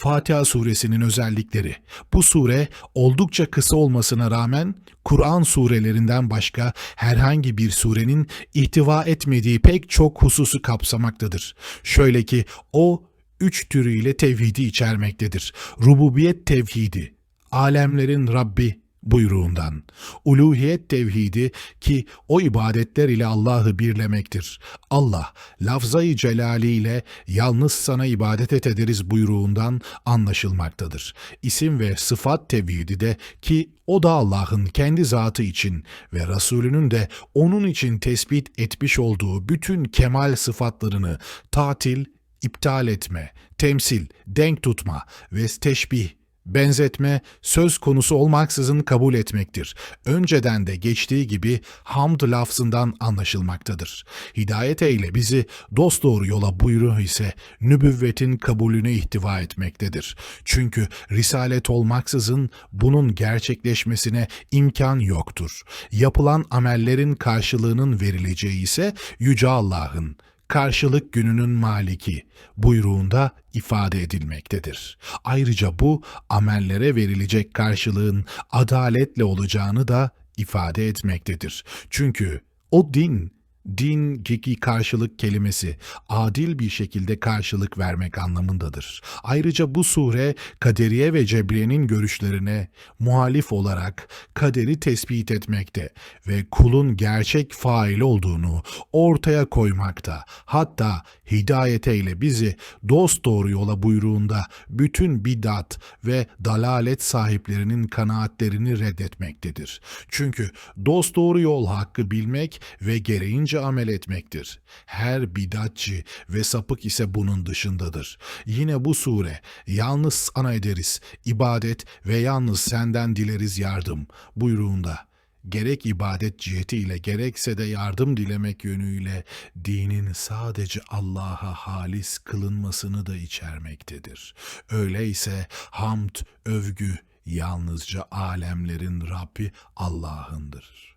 Fatiha suresinin özellikleri. Bu sure oldukça kısa olmasına rağmen Kur'an surelerinden başka herhangi bir surenin ihtiva etmediği pek çok hususu kapsamaktadır. Şöyle ki o üç türüyle tevhidi içermektedir. Rububiyet tevhidi, alemlerin Rabbi buyruğundan. Uluhiyet tevhidi ki o ibadetler ile Allah'ı birlemektir. Allah, lafzayı celaliyle yalnız sana ibadet et ederiz buyruğundan anlaşılmaktadır. İsim ve sıfat tevhidi de ki o da Allah'ın kendi zatı için ve Resulünün de onun için tespit etmiş olduğu bütün kemal sıfatlarını tatil, iptal etme, temsil, denk tutma ve teşbih benzetme söz konusu olmaksızın kabul etmektir. Önceden de geçtiği gibi hamd lafzından anlaşılmaktadır. Hidayet eyle bizi dosdoğru yola buyruğu ise nübüvvetin kabulünü ihtiva etmektedir. Çünkü risalet olmaksızın bunun gerçekleşmesine imkan yoktur. Yapılan amellerin karşılığının verileceği ise Yüce Allah'ın karşılık gününün maliki buyruğunda ifade edilmektedir. Ayrıca bu amellere verilecek karşılığın adaletle olacağını da ifade etmektedir. Çünkü o din Din ki karşılık kelimesi adil bir şekilde karşılık vermek anlamındadır. Ayrıca bu sure kaderiye ve cebriyenin görüşlerine muhalif olarak kaderi tespit etmekte ve kulun gerçek fail olduğunu ortaya koymakta. Hatta hidayete ile bizi dost doğru yola buyruğunda bütün bidat ve dalalet sahiplerinin kanaatlerini reddetmektedir. Çünkü dost doğru yol hakkı bilmek ve gereğince amel etmektir. Her bidatçı ve sapık ise bunun dışındadır. Yine bu sure yalnız sana ederiz ibadet ve yalnız senden dileriz yardım buyruğunda gerek ibadet cihetiyle gerekse de yardım dilemek yönüyle dinin sadece Allah'a halis kılınmasını da içermektedir. Öyleyse hamd, övgü yalnızca alemlerin Rabbi Allah'ındır.